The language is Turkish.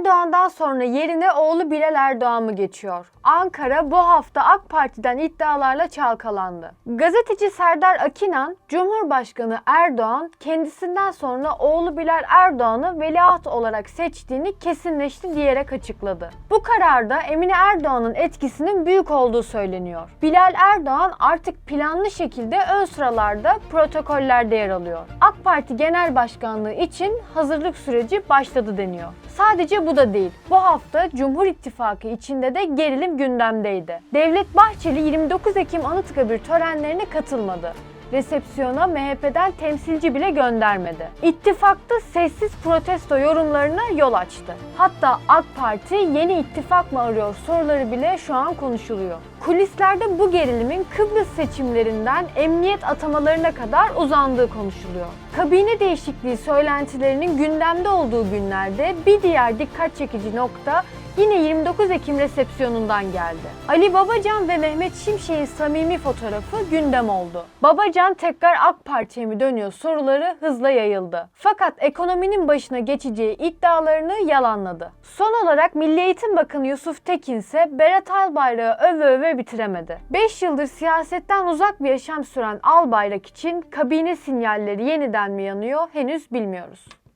Erdoğan'dan sonra yerine oğlu Bilal Erdoğan mı geçiyor? Ankara bu hafta AK Parti'den iddialarla çalkalandı. Gazeteci Serdar Akinan, Cumhurbaşkanı Erdoğan kendisinden sonra oğlu Bilal Erdoğan'ı veliaht olarak seçtiğini kesinleşti diyerek açıkladı. Bu kararda Emine Erdoğan'ın etkisinin büyük olduğu söyleniyor. Bilal Erdoğan artık planlı şekilde ön sıralarda protokollerde yer alıyor. AK Parti Genel Başkanlığı için hazırlık süreci başladı deniyor. Sadece bu da değil. Bu hafta Cumhur İttifakı içinde de gerilim gündemdeydi. Devlet Bahçeli 29 Ekim Anıtkabir törenlerine katılmadı resepsiyona MHP'den temsilci bile göndermedi. İttifakta sessiz protesto yorumlarına yol açtı. Hatta AK Parti yeni ittifak mı arıyor soruları bile şu an konuşuluyor. Kulislerde bu gerilimin Kıbrıs seçimlerinden emniyet atamalarına kadar uzandığı konuşuluyor. Kabine değişikliği söylentilerinin gündemde olduğu günlerde bir diğer dikkat çekici nokta yine 29 Ekim resepsiyonundan geldi. Ali Babacan ve Mehmet Şimşek'in samimi fotoğrafı gündem oldu. Babacan tekrar AK Parti'ye mi dönüyor soruları hızla yayıldı. Fakat ekonominin başına geçeceği iddialarını yalanladı. Son olarak Milli Eğitim Bakanı Yusuf Tekin ise Berat Albayrak'ı öve öve bitiremedi. 5 yıldır siyasetten uzak bir yaşam süren Albayrak için kabine sinyalleri yeniden mi yanıyor henüz bilmiyoruz.